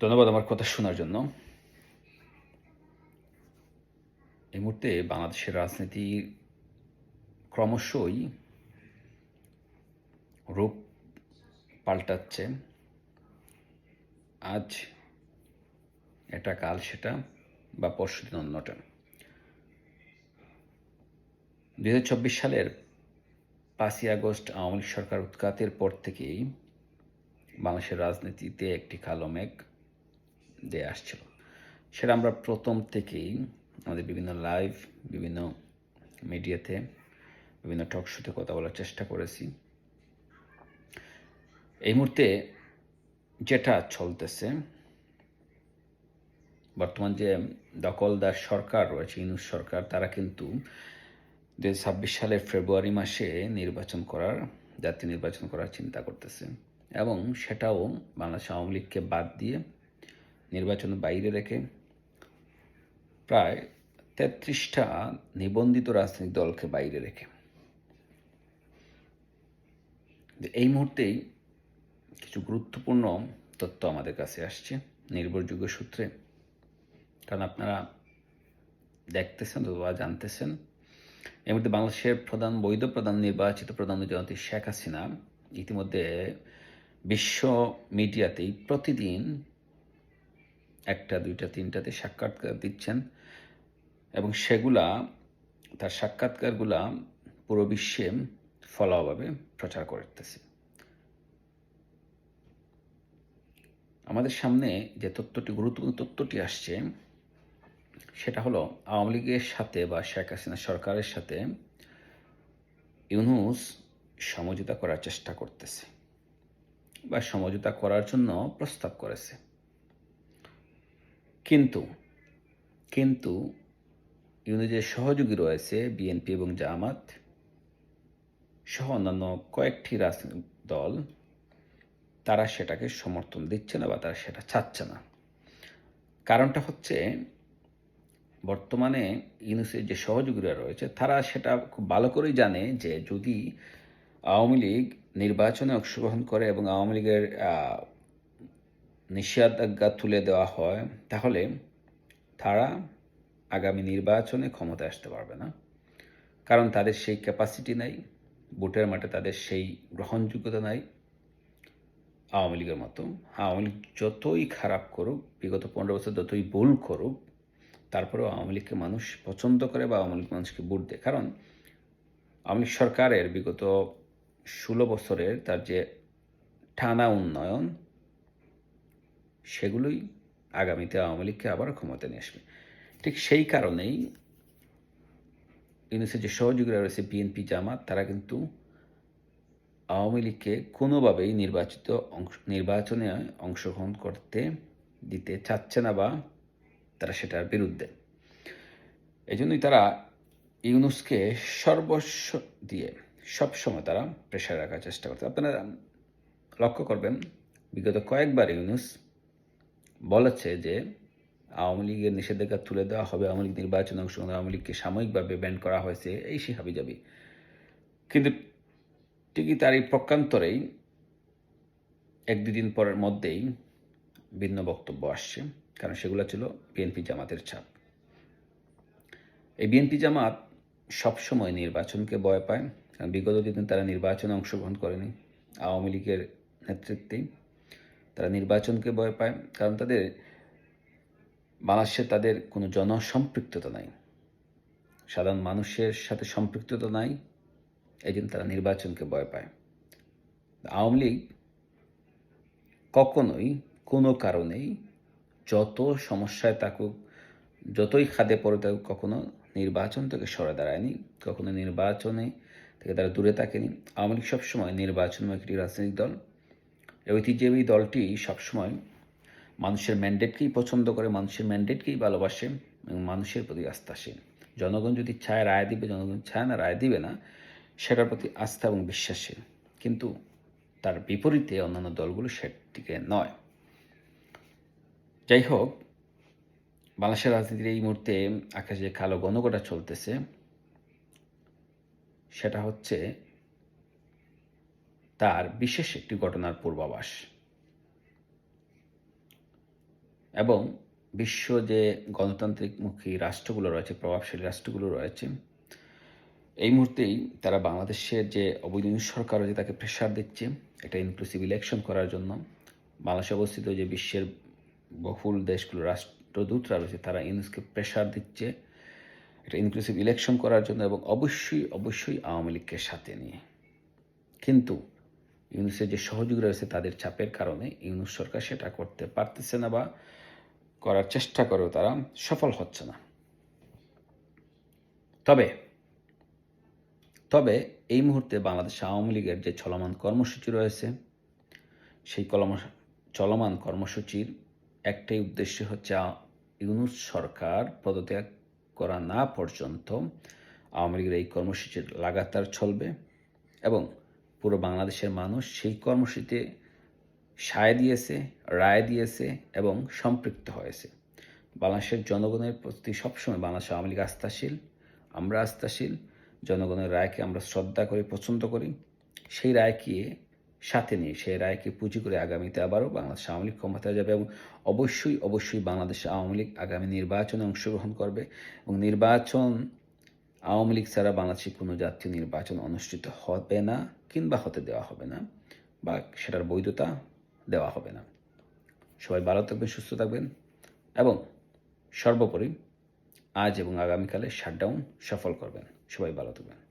ধন্যবাদ আমার কথা শোনার জন্য। এই মুহূর্তে বাংলাদেশের রাজনীতি ক্রমশই রূপ পাল্টাচ্ছে। আজ এটা কাল সেটা বা পরশুদিন অন্যটা দুই হাজার চব্বিশ সালের পাঁচই আগস্ট আওয়ামী সরকার উৎখাতের পর থেকেই বাংলাদেশের রাজনীতিতে একটি কালো মেঘ দিয়ে আসছিল। সেটা আমরা প্রথম থেকেই আমাদের বিভিন্ন লাইভ বিভিন্ন মিডিয়াতে বিভিন্ন টক শোতে কথা বলার চেষ্টা করেছি। এই মুহূর্তে যেটা চলতেছে, বর্তমান যে দখলদার সরকার রয়েছে, ইনুস সরকার, তারা কিন্তু দু ছাব্বিশ সালের ফেব্রুয়ারি মাসে নির্বাচন করার, জাতীয় নির্বাচন করার চিন্তা করতেছে। এবং সেটাও বাংলাদেশ আওয়ামী লীগকে বাদ দিয়ে নির্বাচনের বাইরে রেখে প্রায় তেত্রিশটা নিবন্ধিত রাজনৈতিক দলকে বাইরে রেখে। এই মুহূর্তেই কিছু গুরুত্বপূর্ণ তথ্য আমাদের কাছে আসছে নির্ভরযোগ্য সূত্রে। কারণ আপনারা দেখতেছেন অথবা জানতেছেন এর মধ্যে বাংলাদেশের প্রধান, বৈধ প্রধান নির্বাচিত প্রধান জনতী শেখ হাসিনা ইতিমধ্যে বিশ্ব মিডিয়াতেই প্রতিদিন একটা, দুইটা, তিনটাতে সাক্ষাৎকার দিচ্ছেন এবং সেগুলা, তার সাক্ষাৎকারগুলা পুরো বিশ্বে ফলোভাবে প্রচার করতেছে। আমাদের সামনে যে তথ্যটি, গুরুত্বপূর্ণ তথ্যটি আসছে, সেটা হলো আওয়ামী লীগের সাথে বা শেখ হাসিনা সরকারের সাথে ইউনুস সমঝোতা করার চেষ্টা করতেছে বা সমঝোতা করার জন্য প্রস্তাব করেছে। কিন্তু কিন্তু ইউনুসের সহযোগী রয়েছে বিএনপি এবং জামাত সহ অন্যান্য কয়েকটি রাজনৈতিক দল তারা সেটাকে সমর্থন দিচ্ছে না বা তারা সেটা চাচ্ছে না। কারণটা হচ্ছে বর্তমানে ইউনুসের যে সহযোগীরা রয়েছে, তারা সেটা খুব ভালো করেই জানে যে যদি আওয়ামী লীগ নির্বাচনে অংশগ্রহণ করে এবং আওয়ামী লীগের নিষেধাজ্ঞা তুলে দেওয়া হয়, তাহলে তারা আগামী নির্বাচনে ক্ষমতায় আসতে পারবে না। কারণ তাদের সেই ক্যাপাসিটি নাই, ভোটের মাঠে তাদের সেই গ্রহণযোগ্যতা নাই। আওয়ামী লীগের মতো, আওয়ামী লীগ যতই খারাপ করুক, বিগত পনেরো বছর যতই ভুল করুক, তারপরেও আওয়ামী লীগকে মানুষ পছন্দ করে বা আওয়ামী লীগ মানুষকে ভোট দেয়। কারণ আওয়ামী লীগ সরকারের বিগত ষোলো বছরের তার যে টানা উন্নয়ন সেগুলোই আগামীতে আওয়ামী লীগকে আবার ক্ষমতা নিয়ে আসবে। ঠিক সেই কারণেই ইউনিসের যে সহযোগীরা রয়েছে, বিএনপি, জামাত, তারা কিন্তু আওয়ামী লীগকে কোনোভাবেই নির্বাচিত অংশ, নির্বাচনে অংশগ্রহণ করতে দিতে চাচ্ছে না বা তারা সেটার বিরুদ্ধে। এই জন্যই তারা ইউনুসকে সর্বস্ব দিয়ে সবসময় তারা প্রেশার রাখার চেষ্টা করছে। আপনারা লক্ষ্য করবেন, বিগত কয়েকবার ইউনুস বলেছে যে আওয়ামী লীগের নিষেধাজ্ঞা তুলে দেওয়া হবে, আওয়ামী লীগ নির্বাচনে অংশগ্রহণ, আওয়ামী লীগকে সাময়িকভাবে ব্যান করা হয়েছে, এই সে হাবি যাবি কিন্তু ঠিকই তার এই প্রকান্তরেই এক দুদিন পরের মধ্যেই ভিন্ন বক্তব্য আসছে, কারণ সেগুলো ছিল বিএনপি জামাতের ছাপ। এই বিএনপি জামাত সবসময় নির্বাচনকে ভয় পায়, কারণ বিগত দিনে তারা নির্বাচনে অংশগ্রহণ করেনি। আওয়ামী লীগের নেতৃত্বেই তারা নির্বাচনকে ভয় পায়, কারণ তাদের বাংলাদেশে তাদের কোনো জনসম্পৃক্ততা নাই। সাধারণ মানুষের সাথে সম্পৃক্ততা নাই এই জন্য তারা নির্বাচনকে ভয় পায়। আওয়ামী লীগ কখনোই কোনো কারণেই যত সমস্যায় থাকুক, যতই খাদে পড়ে থাকুক, কখনো নির্বাচন থেকে সরে দাঁড়ায়নি, কখনো নির্বাচনে থেকে তারা দূরে থাকেনি। আওয়ামী লীগ সবসময় নির্বাচন একটি রাজনৈতিক দল। ঐতিহ্যবাহী দলটি সবসময় মানুষের ম্যান্ডেটকেই পছন্দ করে, মানুষের ম্যান্ডেটকেই ভালোবাসে এবং মানুষের প্রতি আস্থাশীল। জনগণ যদি চায় রায় দিবে, জনগণ চায় না রায় দিবে না, সেটার প্রতি আস্থা এবং বিশ্বাসী কিন্তু তার বিপরীতে অন্যান্য দলগুলো সেটিকে নয়। যাই হোক, বাংলাদেশের রাজনীতির এই মুহূর্তে আকাশে কালো গণকটা চলতেছে, সেটা হচ্ছে তার বিশেষ একটি ঘটনার পূর্বাভাস। এবং বিশ্ব যে গণতান্ত্রিকমুখী রাষ্ট্রগুলো রয়েছে, প্রভাবশালী রাষ্ট্রগুলো রয়েছে, এই মুহূর্তেই তারা বাংলাদেশের যে অবৈধ সরকার রয়েছে তাকে প্রেশার দিচ্ছে একটা ইনক্লুসিভ ইলেকশন করার জন্য। বাংলাদেশে অবস্থিত যে বিশ্বের বহুল দেশগুলো রাষ্ট্রদূতরা রয়েছে, তারা ইউনুসকে প্রেশার দিচ্ছে একটা ইনক্লুসিভ ইলেকশন করার জন্য এবং অবশ্যই অবশ্যই আওয়ামী লীগকে সাথে নিয়ে। কিন্তু ইউনুসের যে সহযোগী রয়েছে তাদের চাপের কারণে ইউনুস সরকার সেটা করতে পারতেছে না বা করার চেষ্টা করেও তারা সফল হচ্ছে না। তবে তবে এই মুহূর্তে বাংলাদেশ আওয়ামী লীগের যে চলমান কর্মসূচি রয়েছে, সেই কলম, চলমান কর্মসূচির একটাই উদ্দেশ্য হচ্ছে ইউনুস সরকার পদত্যাগ করা না পর্যন্ত আওয়ামী লীগের এই কর্মসূচি লাগাতার চলবে এবং পুরো বাংলাদেশের মানুষ সেই কর্মসূচিতে সায় দিয়েছে, রায় দিয়েছে এবং সম্পৃক্ত হয়েছে। বাংলাদেশের জনগণের প্রতি সবসময় বাংলাদেশ আওয়ামী লীগ আস্থাশীল, আমরা আস্থাশীল, জনগণের রায়কে আমরা শ্রদ্ধা করি, পছন্দ করি। সেই রায়কে সাথে নিয়ে, সেই রায়কে পুঁজি করে আগামীতে আবারও বাংলাদেশ আওয়ামী লীগ ক্ষমতায় যাবে এবং অবশ্যই অবশ্যই বাংলাদেশ আওয়ামী লীগ আগামী নির্বাচনে অংশগ্রহণ করবে এবং নির্বাচন আওয়ামী লীগ ছাড়া বাংলাদেশে কোনো জাতীয় নির্বাচন অনুষ্ঠিত হবে না কিংবা হতে দেওয়া হবে না বা সেটার বৈধতা দেওয়া হবে না। সবাই ভালো থাকবেন, সুস্থ থাকবেন এবং সর্বোপরি আজ এবং আগামীকালে শাটডাউন সফল করবেন। সবাই ভালো থাকবেন।